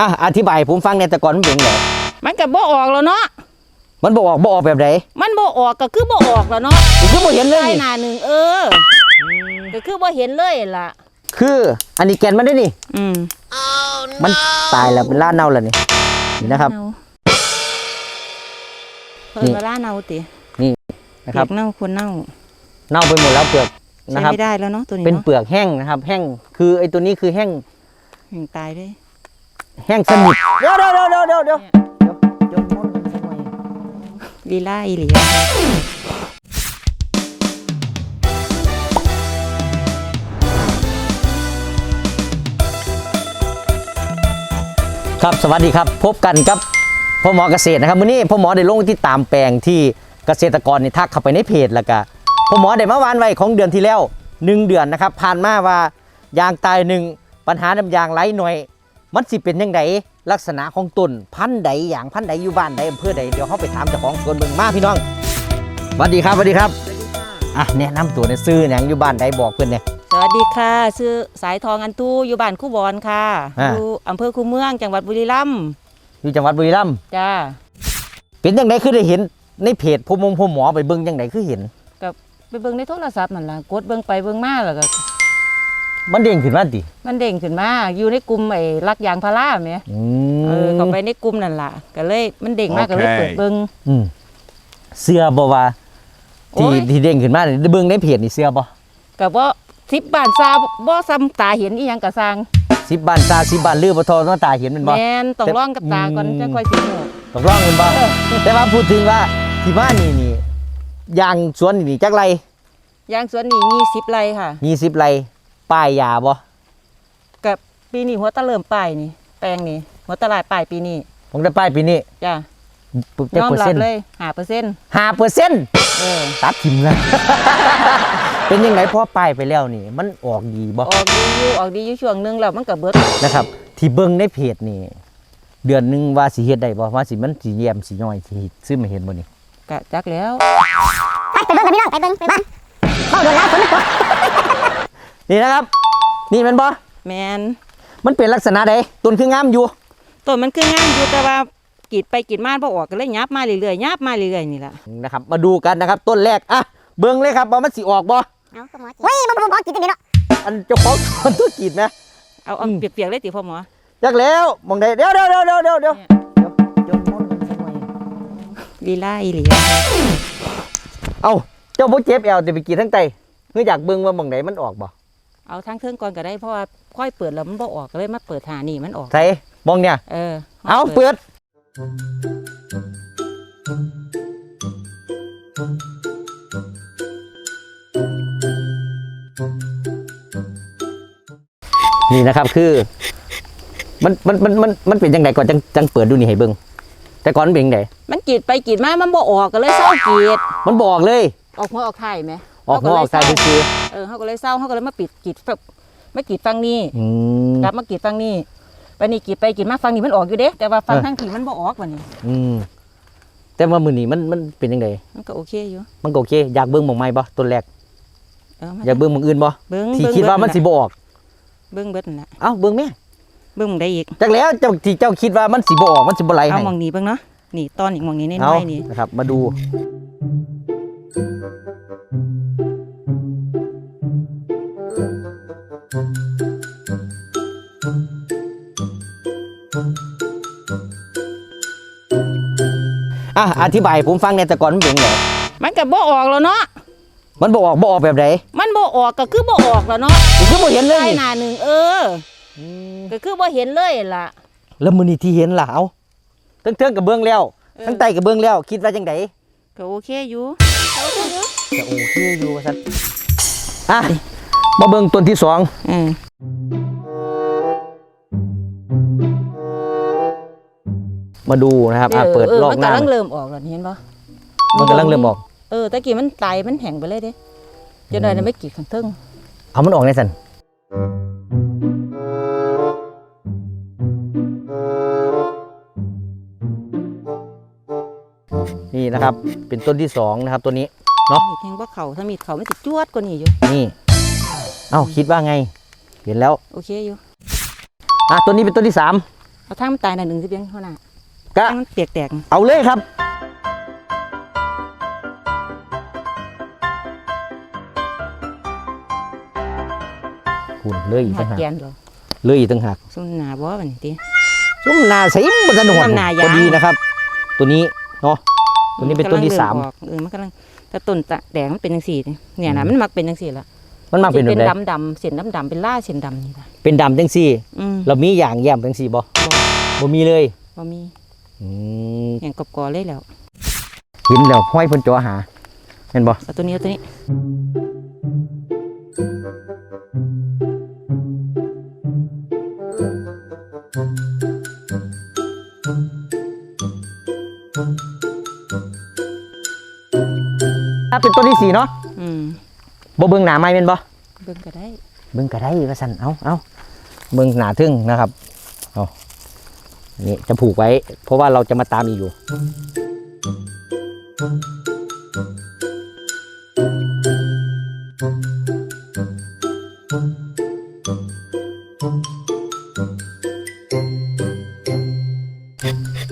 อะอธิบายให้ผมฟังในแต่ก่อนมันเป็นไงมันก็บ่ออกแล้วเนาะมันบอกบอกบอกแบบไหนมันบ่ออกก็คือบ่ออกแล้วเนาะคือบ่เห็นเลยใต้นี่หน้าหนึ่งเออก็คือบ่เห็นเลยล่ะ คืออันนี้แกนมันได้นี่อืมมันตายแล้วเป็นล่าเน่าแล้วนี่นี่นะครับเาเพิ่นเวลาเน่าตินะครับเปียกเน่าควรเน่า เน่าไปหมดแล้วเปลือกใช้นะครับไม่ได้แล้วเนาะตัวนี้เป็นเนาะเปลือกแห้งนะครับ แห้งคือไอ้ตัวนี้คือแห้งแห่งตายเลย แห้งสนิทเดี๋ยวเดี๋ยวเดี๋ยวเดี๋ยวเดี๋ยวเดี๋ยวโยนม้วนกันสักหน่อยลีลาอีหลีครับสวัสดีครับ พบกันครับพ่อหมอเกษตรนะครับวันนี้พ่อหมอได้ลงที่ตามแปลงที่เกษตรกรนี่ทักเข้าไปในเพจแล้วก็พ่อหมอได้มาวานไว้ของเดือนที่แล้ว 1 เดือนนะครับผ่านมาว่ายางตายหนึ่งปัญหาน้ำยางไหลหน่วย มันสิเป็นยังไงลักษณะของต้นพันธุ์ใดอย่างพันธุ์ใดอยู่บ้านใดอำเภอใดเดี๋ยวเขาไปถามเจ้าของสวนเบิ่งมาพี่น้องสวัสดีครับสวัสดีครับอะแนะนำตัวในอยซื้อหนังอยู่บ้านใดบอกเพื่อนเนี่ย สวัสดีค่ะชื่อสายทองอันตู้อยู่บ้านคู่บอนค่ะอ่า อยู่อำเภอคูเมืองจังหวัดบุรีรัมย์อยู่จังหวัดบุรีรัมย์จ้าเป็นยังไงคือได้เห็นในเพจพ่อมงพ่อหมอไปเบิ่งยังไงคือเห็น ไปเบิ่งในโทรศัพท์นั่นล่ะกดเบิ่งไปเบิ่งมาแล้วก็ มันเด้งขึ้นมาติมันเด้งขึ้นมา อยู่ในกลุ่มไอ้รักยางพาราแหมอืเออมเข้าไปในกลุ่มนั่นล่ะ ก็เลยมันเด้งมากก็เลยโอเคเปิดเบิ่ง อืมเสื้อบ่ว่าโอ้ที่ยที่เด้งขึ้นมานี่เบิ่งในเพจนี่เสื้อบ่ก็บ่สิบบ้านซาบ่ซ้ำตาเห็นอีหยังก็สร้างสิบบานตาสิบบานลือบ่ทอต้องตาเห็นแมันบ่ แม่นต้องแต่ร้องกับตาก่อนอืม จังค่อยสิฮู้ต้องร้องแมันบ่แต่ว่าพูดถึงว่าที่บ้านนี่นี่ยางสวนนี่นี่จักไรยางสวนนี่20ไร่ค่ะ 20ไร ป้ายยาบ่กับปีนี้หัวตะเริ่มปลายนี่ แปลงนี่หัวตะลายปลายปีนี้ผมได้ป้ายปีนี้จ้ะปุ๊บจักยอมเปอร์รัเซ็บนต์เลย5%เปอร์เซ็นต์5เปอร์เซ็นต์เออตัดทิมนะเป็นยังไงพอป้ายไปแล้วนี่ มันออกดีบ่ออกดีอยู่ออกดีอยู่ช่วงหนึงแล้วมันก็เบิดนะครับ ที่เบิ่งในเพจนี่ เดือนหนึงว่าสิเฮ็ดได้บ่ว่าสิมันสิแยมสิย่อยสิซื้อมาเห็นบ่นี่กะจักแล้วไปเบิ่งกันพี่น้องไปเบิ่งไปเบิ่งเข้าโดนแล้วฝนมันตก นี่นะครับ นี่แมันบ่แมนมันเป็นลักษณะใดต้นคืองามอยู่ ต้นมันคืองามอยู่แต่ว่ากรีดไปกรีดมาบ่ออกก็เลยยับมาเรื่อยๆยับมาเรื่อยๆนี่ล่ะนะครับ มาดูกันนะครับ ต้นแรกอะเบิ่งเลยครับว่ามันสิออกบ่เอาก็หมอเฮ้ยมันมันบอกกินจังได๋เนาะอันเจ้าของสวนธุรกิจนะเอาเอาอืมเปียกๆเลยติพ่อหมอจักแล้วมองได้เดี๋ยวเดี๋ยวเดี๋ยวเดี๋ยวเดี๋ยวเดี๋ยวเนี่ยเดี๋ยวเดี๋ยวม้วนกันสักหน่อยลีลาอีหลีเอ้าเจ้าบ่เจ็บแอวจะไปกรีดทั้งไตเพื่ออยากเบิ่งว่าหมองไหนมันออกบ่ เอาทั้งเทิงก่อนก็ได้เพราะว่าค่อยเปิดแล้วมันบ่ออกก็เลยมาเปิดหานี่มันออก ใส่มองเนี่ย เออเอาเปิด นี่นะครับคือมันมันมันมันมันเป็นยังไงก่อนจังจังเปิดดูนี่ให้เบิ่งแต่ก่อนมันเป็นยังไงมันกรีดไปกรีดมามันบ่ออกก็เลยเศร้ากรีดมันบอกเลย ออกหัวออกไข่ไหมออกหัวออกเศสายร้าคือ เออเขาก็เลยเศร้าเขาก็เลยมาปิดกรีดฝั่งมากรีดฟังนี่อืมกลับมากรีดฟังนี่วันนี้กรีดไปกรีดมาฟังนี่มันออกอยู่เด้แต่ว่าฟังเออทางที่มันบ่ออกวันนี้ อืมแต่ว่ามือนี้มันมันเป็นยังไงมันก็โอเคอยู่ มันก็โอเค อยากเบิ่งหมองไม้บ่ต้นแรกเออมาอยากเบิ่งหมองอื่นบ่เบิ้งที่เบิ่งคิดว่ามันเบิสิดบ่ออกเบิ้งเบิดนั่นล่ะเอ้าเบิ่งแม่เบิ้งหม้องได้อีกจักแล้วเจ้าที่เจ้าคิดว่ามันสิบ่ออกมันสิบ่ไหลเอาให้หมองนี้เบิ้งเนาะนี่ตอนอีกหมองนี้ในเอาน้อยๆนี่นะครับ มาดู อะอธิบายให้ผมฟังในอยแต่ก่อนมันเป็นไงมันก็บ่ออกแล้วเนาะ มันบ่ออกบ่ออกแบบไหนมันบ่ออกก็คือบ่ออกแล้วเนาะคือบ่เห็นเลยใต้นี่หน้าหนึ่งเอออก็คือบ่เห็นเลยล่ะ แล้วมื้อนี้ที่เห็นล่ะเอาเทิงๆกับเบื้องแล้วเออ ทั้งใต้กับเบื้องแล้ว คิดว่าจังไดก็โอเคอยู่จะโอเคอยู่ว่าซั่นอะ มาเบิ่งต้นที่สองอืมมาดูนะครับอะเปิดเออลอกมันหน้ากำลังเริ่มออกแล้วนี่เห็นปะมันกำลังเริ่มออก เออตะกี้มันตายมันแห้งไปเลยเด้จนได้ไม่กี่ขังเทิงเอามันออกในสันนี่นะครับเป็นต้นที่สองนะครับตัวนี้เนาะมีแทงว่าเขาถ้ามีดเขาไม่ติดจวดกว่านี้อยู่นี่ เอ้าคิดว่าไง เห็นแล้วโอเคอยู่อะตัวนี้เป็นต้นที่สามเอาทางมันตายน่ะหนึ่งสิเพียงเท่านั้นก็ทางมันเปียกแตกเอาเลยครับคุณเลยอีกหัต่ากงหากแกนเหรอเลยอีกต่างหากซุ่มหนาบ่บัดนี้ติซุ้มนาใสมันจะหนวดทำนายางพอดีนะครับ ตัวนี้เนาะตัวนี้เป็นต้นที่สามกำลังเริ่ออกเออมันกำลังแต่ต้นตะแดงมันเป็นจังซี่นี่เนี่ยนะมันมักเป็นจังซี่ล่ะ มันมาเป็นแบบเป็นไหนดำดำๆเส้นดำดำๆเป็นล่าเส้นดำนี่ล่ะเป็นดำจังซี่ อืมเรามีอย่างแย้มจังซี่บ่บ่มีเลยบ่มีอืมอย่างกบกอเลยแล้วเห็นแล้วห้อยเพิ่นจ่อหาเห็นบ่เอาตัวนี้เอาตัวนี้ถ้าเป็นต้นที่สี่เนาะอืม บ่เบิ่งหน้าไม้แม่นบ่เบิ่งก็ได้ เบิ่งก็ได้ว่าซั่นเอาเอาเบิ่งหน้าทึ่งนะครับเอานี่จะผูกไว้ เพราะว่าเราจะมาตามอีกอยู่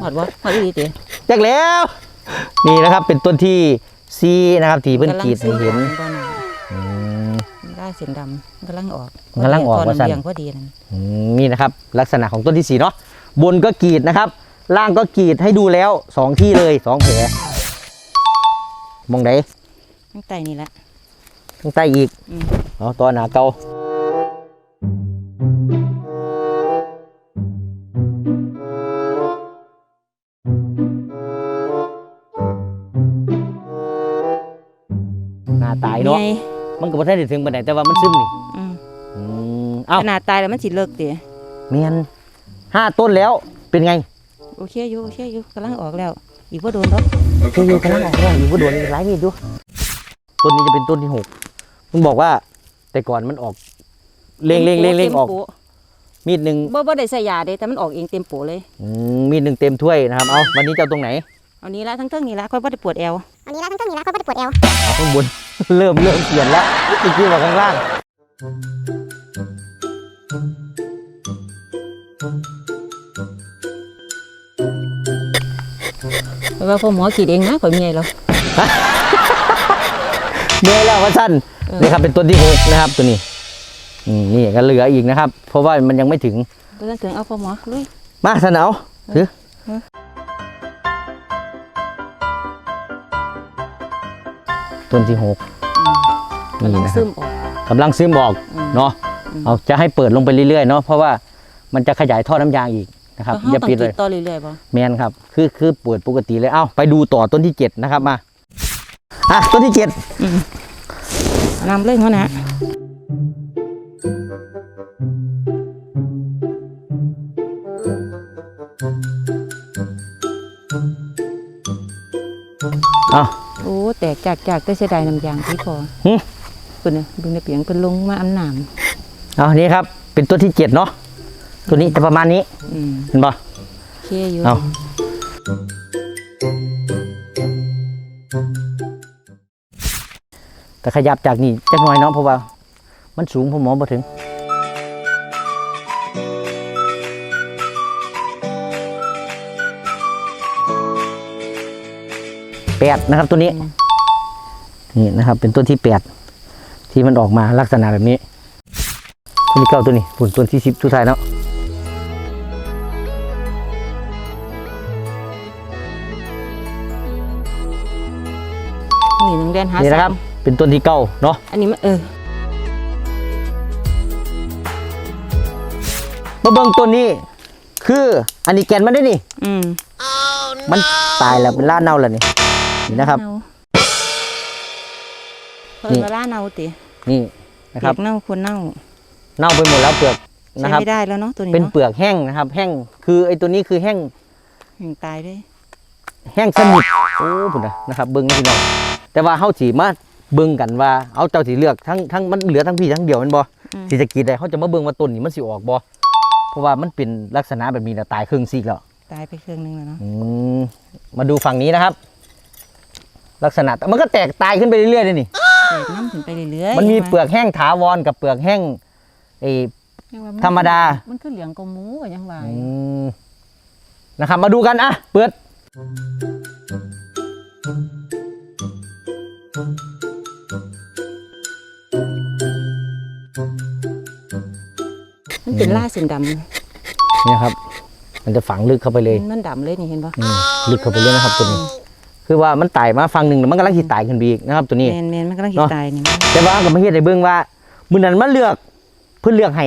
หอดบ่หอดอีหลีติแจ็คแล้ว นี่นะครับเป็นต้นที่ซีนะครับที่เพิ่นกรีดให้เห็นบ่น่ะอืมล่า เส้นดำกำลังออกกำลังออกพว่าซั่นเลี้ยงพอดีนั่นอืมนี่นะครับ ลักษณะของต้นที่สี่เนาะบนก็กรีดนะครับ ล่างก็กรีดให้ดูแล้วสองที่เลยสองแผลมองไหนข้างใต้นี่แหละข้างใต้อีกอืมเอาตัวหนาเกาหน้าตายเนาะไง มันก็บ่ทันได้ถึงปานใดแต่ว่ามันซึมนี่อืมอืมเอ้าขนาดตายแล้วมันสิเลิกติเมียนห้าต้นแล้วเป็นไงโอเคอยู่โอเคอยู่กำลังออกแล้ว อีกบ่โดนดอกคืออยู่กำลังออกแล้วอยู่บ่โดนหลายมีดอยู่ต้นนี้จะเป็นต้นที่หกมึงบอกว่า แต่ก่อนมันออกเล่งเล่งเล่งเล่งออก ต็มโปะมีดหนึ่งบ่บ่ได้ใส่ยาเด้แต่มันออกเองเต็มโปะเลย อืมมีดหนึ่งเต็มถ้วยนะครับ เอาวันนี้จะเอาตรงไหน เอานี้ละทั้งเทิงนี่ละค่อยบ่ได้ปวดแอว อันนี้ละทั้งต้นนี้ละก็ไม่ได้ปวดเอวเอาข้างบน เริ่มเริ่มเปลี่ยนแล้วเมื่อกี้ว่าข้างล่างเพราะว่าพ่อหมอขีดเองนะข่อยเมียแล้วเมื่อยแล้วว่าสั้นเออนี่ครับเป็นต้นที่หกนะครับตัวนี้อืมนี่ก็เหลืออีกนะครับ เพราะว่ามันยังไม่ถึงบ่ต้องถึงเอาพ่อหมอลุยมาสนาวถือ ต้นที่หกกำลังนี่นะคซึรับมออกกำลังซึมออกอืมเนาะอืมเอาจะให้เปิดลงไปเรื่อยๆเนาะเพราะว่ามันจะขยายท่อน้ำยางอีกนะครับก็เฮาอย่าต้องปิดกิเลนยต่อเรื่อยๆบ่แมนครับคือคือเปิดปกติเลยเอ้าไปดูต่อต้นที่เจ็ดนะครับมาอะต้นที่เจ็ดนำเลยหัวหน้าเอ้า โอ้ แตกจากจากแต่เสียดายน้ำยางที่พอหึเพิ่นน่ะเบิ่งในเปียงเพิ่นลงมาอันน้ำเอานี่ครับ เป็นต้นที่เจ็ดเนาะตัวนี้จะประมาณนี้อืมเห็นปะ โอเคอยู่เอา แต่ขยับจากนี่จักหน่อยเนาะเพราะว่า มันสูงผมมองบ่ถึง แปดนะครับตัวนี้ นี่นะครับ เป็นต้นที่แปดที่มันออกมาลักษณะแบบนี้ต้นที่เก้าตัวนี้ผลต้นที่สิบทุกท้ายเนาะนี่น้องแดนหานี่นะครับ เป็นต้นที่เก้าเนาะอันนี้มันเออมาเบิ่งต้นนี้ คืออันนี้แกนมันได้นี่ อืมมันตายแล้วเป็นล่าเน่าแล้วนี่ นี่นะครับเาเพิ่นเวลาเน่าตินี่นะเปีครัยบกเน่าควรเน่า เน่าไปหมดแล้วเปลือกใช้นะครับไม่ได้แล้วเนาะตัวนี้เป็นเนาะเปลือกแห้งนะครับ แห้งคือไอ้ตัวนี้คือแห้งยังตายเลยแห้งสนิทโอ้พุ่นนะนะครับเบิ่งนะพี่น้องแต่ว่าเฮาสิมาเบิ่งกันว่าเอาเจ้าสิเลือกทั้งทั้งมันเหลือทั้งพี่ทั้งเดียวแมันบ่อืมสิจะกรีดได้เขาจะมาเบิ่งว่าต้นนี้มันสิออกบ่เพราะว่ามันเป็นลักษณะแบบนี้แล้วตายครึ่งซีกแล้วตายไปเครื่องนึงแล้วเนาะอืมมาดูฝั่งนี้นะครับ ลักษณะมันก็แตกตายขึ้นไปเรื่อยๆเลยนี่แตกน้ำขึ้นไปเรื่อยๆมันมีเปลือกแห้งถาวรกับเปลือกแห้งไอ้ยังว่นธรรมดา มันคือเหลืองกว่าหมูอะยังว่าอืมนะครับมาดูกันอะเปิด มันเป็นล่าเส้นดำนี่ครับ มันจะฝังลึกเข้าไปเลย มันดำเลยนี่เห็นปะอืมลึกเข้าไปเลยนะครับตัวนี้ คือว่ามันตายมาฟังหนึ่งแล้วมันกำลังสิตายขึ้นไปอีกนะครับ ตัวนี้แมนแมนมันกำลังหิเนาะตายนี่แต่ว่าก็ไม่เฮ็ดให้เบิ่งว่ามื้อนั้นมันเลือกเพิ่นเลือกให้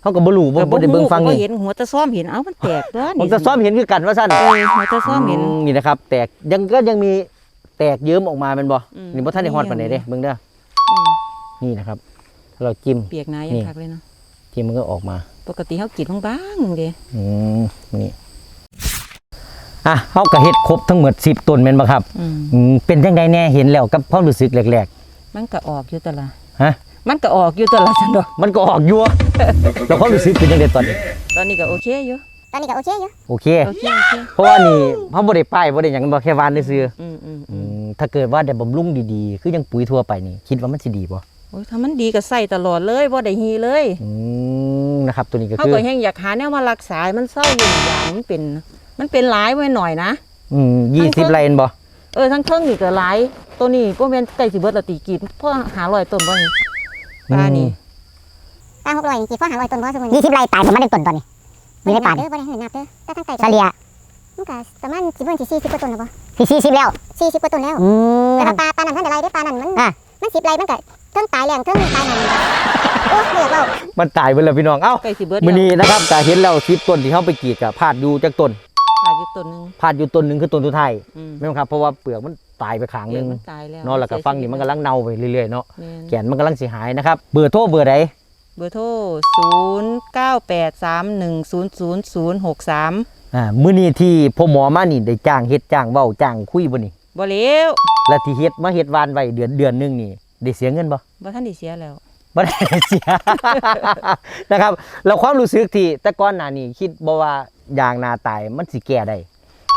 เขาก็บ่รู้บ่บ่ได้เบิ่งฟังก็นี่เห็นหัวตะซ้อมเห็นเอ้ามันแตกตัวผมจะซ้อมเห็นคือกันว่าซั่นเออหัวตะซ้อมเห็นอืนี่นะครับ แตกยังก็ยังมีแตกเยิ้มออกมาแม่นบ่อืมนี่บ่ทันได้ฮอดปานใดเด้เบิ่งเด้ออืมนี่นะครับถ้าเราจิ้มเปียกหนานี่ยังคักเลยเนาะจิ้มมันก็ออกมา ปกติเขากินบางๆเด้อืมนี่ อะเฮาก็เฮ็ดครบทั้งหมด10ต้นแม่นบ่ครับอืมอืมเป็นจังไดแน่เห็นแล้วกับความรู้สึกแรกมันก็ออกอยู่ตวละๆฮะ มันก็ออกอยู่ตวละจันดอกมันก็ออกอยู่แล้วความรู้สึกเป็นจังไดตอนนี้ตอนนี้ก็โอเคอยู่ ตอนนี้ก็โอเคอยู่ โอเค โอเค โอเค เพราะว่านี่เฮาบ่ได้ป้ายบ่ได้หยังบ่แค่วานซื่อๆอืมอืมอืมถ้าเกิดว่าได้บำรุงดีๆ คือยังปุ๋ยทั่วไปนี่คิดว่ามันสิดีป่ะโอ้ยถ้ามันดีก็ใส่ตลอดเลยบ่ได้ฮีเลยอืมนะครับตัวนี้ก็เขาคือ ก็ยังอยากหาแนวมารักษาให้มันเศร้าอยู่อย่างมันเป็น มันเป็นหลายไว้หน่อยนะ อืมยี่สิบไรเอ็นบ่เออทั้งเครื่องนี่ก็หลายตัวนี้พวกแม่นใกล้สิเบิดละตีกีดพ่อหาร้อยต้นบ่นี่ปลานี่ตาหกร้อยกี่ฟ้าหาร้อยต้นบ่สมมุติยี่สิบไร่ตายผมมาได้ต้นตอนนี้มีได้ป่าน Ừ. เด้อบ่ได้เห็นนับเด้อแต่ตั้งใจเฉลี่ยมันก็ประมาณสิบวันสิสี่สิบกว่าต้นแล้วบ่สี่สิบแล้วสี่สิบกว่าต้นแล้วอืมแต่ว่าปลาปลานั่นท่านได้ไรได้อปลานั่นมันมันสิบไรมันก็เทิงตายแรงเทิงตายนั่นโอ้ไม่อยากเล่ามันตายไปแล้วพี่น้องเอ้าใกล้สิเบิดมื้อแล้วนี้นะครับก็เห็นแล้วสิบต้นที่เขาไปกรีดกับพาดอยู่จากต้นขาด อยู่ต้นหนึงพาดอยู่ต้นหนึงคือต้นสุดท้ายอืมแม่นบ่ครับเพราะว่าเปลือกมันตายไปข้างหนึงมันตายแล้วเนาะแล้วก็ฟังนี่มันกำลังเน่าไปเรื่อยๆเนาะแม่นแขนมันกำลังสิหายนะครับเบอร์โทรเบอร์ใดเบอร์โทร0983100063อ่ามื้อนี้ที่พ่อหมอมานี่ได้จ้างเฮ็ดจ้างเว้าจ้างคุยบ่นี่บ่เร็วและที่เฮ็ดมาเฮ็ดวานไว้เดือนเดือนหนึงนี่ได้เสียเงินบ่ บ่ทันได้เสียแล้ว บ่ได้เสีย นะครับ แล้วความรู้สึกที่แต่ก่อนหน้านี้คิดบ่ว่า ยางนาตายมันสิแก้ได้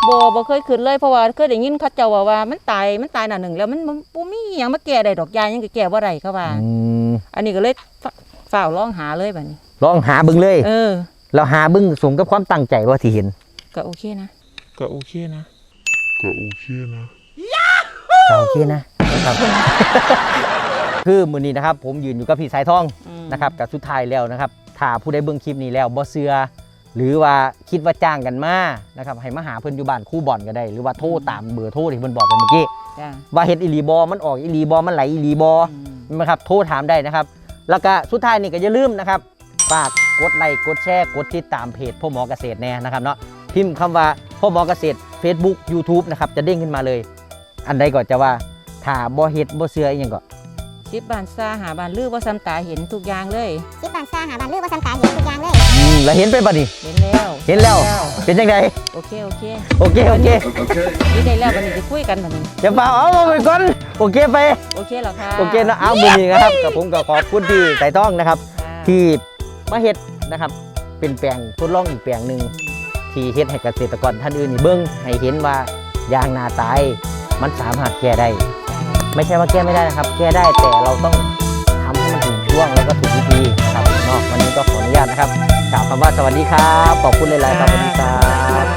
บ่บ่เคยขึ้นเลยเพราะว่าเคยได้ยินเขาเจ้าว่าว่ามันตายมันตายหน้าหนึ่งแล้วมันมันบ่มีหยังมาแก้ได้ดอกยายังก็แก้บ่ได้เขาว่าอืมอันนี้ก็เลยฝฝ่าวร้องหาเลยบัดนี้ ลองหาเบิ่งเลยเออ เราหาเบิ่งสมกับความตั้งใจว่าที่เห็น ก็โอเคนะ ก็โอเคนะ ก็โอเคนะ ก็โอเคนะนะครับ คือมื้อนี้นะครับ ผมยืนอยู่กับพี่สายทองอืม นะครับกับสุดท้ายแล้วนะครับถ้าผู้ใดเบิ่งคลิปนี้แล้วบ่เชื่อ หรือว่าคิดว่าจ้างกันมานะครับให้มาหาเพิ่นอยู่บ้านคู่บ่อนก็ได้ หรือว่าโทรตามเบอร์โทรที่เพิ่นบอกไปเมื่อกี้จ้าว่าเฮ็ดอีหลีบอมันออกอีหลีบอมันไหลอีหลีบอ อืม นะครับโทรถามได้นะครับ แล้วก็สุดท้ายนี่ก็อย่าลืมนะครับฝากกดไลค์กดแชร์กดติดตามเพจพ่อหมอเกษตรแน่นะครับเนาะพิมพ์คำว่าพ่อหมอเกษตร Facebook YouTube นะครับจะเด้งขึ้นมาเลย อันใดก็จะว่าถ้าบ่เฮ็ดบ่เชื่ออีหยังก็สิบบานซาหาบานลือว่าซ้ำตาเห็นทุกอย่างเลยสิบบานซ่าหาบานลือว่าซ้ำตาเห็นทุกอย่างเลยอืม แล้วเห็นไปบ่นี่เห็นแล้ว เห็นแล้ว เป็นจังไดโอเค โอเค โอเค โอเคนี่ได้แล้วบัดนี้จะคุยกันบัดนี้อย่าเปล่าเอามาไปก่อนโอเคไป โอเคแล้วค่ะโอเคนะเอามื้อนี้นะครับกับผมก็ขอบคุณพี่สายต้องนะครับค่ะที่มาเฮ็ดนะครับเป็นแปลงทดลองอีกแปลงหนึ่งที่เฮ็ดให้เกษตรกรท่านอื่นนี่เบิ่งให้เห็นว่ายางนาตายมันสามารถแก้ได้ ไม่ใช่ว่าแก้ไม่ได้นะครับ แก้ได้แต่เราต้องทำให้มันถูกช่วงแล้วก็ถูกวิธีนะครับเนาะวันนี้ก็ขออนุญาตนะครับ กล่าวคำว่าสวัสดีครับ ขอบคุณหลายๆครับสวัสดีครับ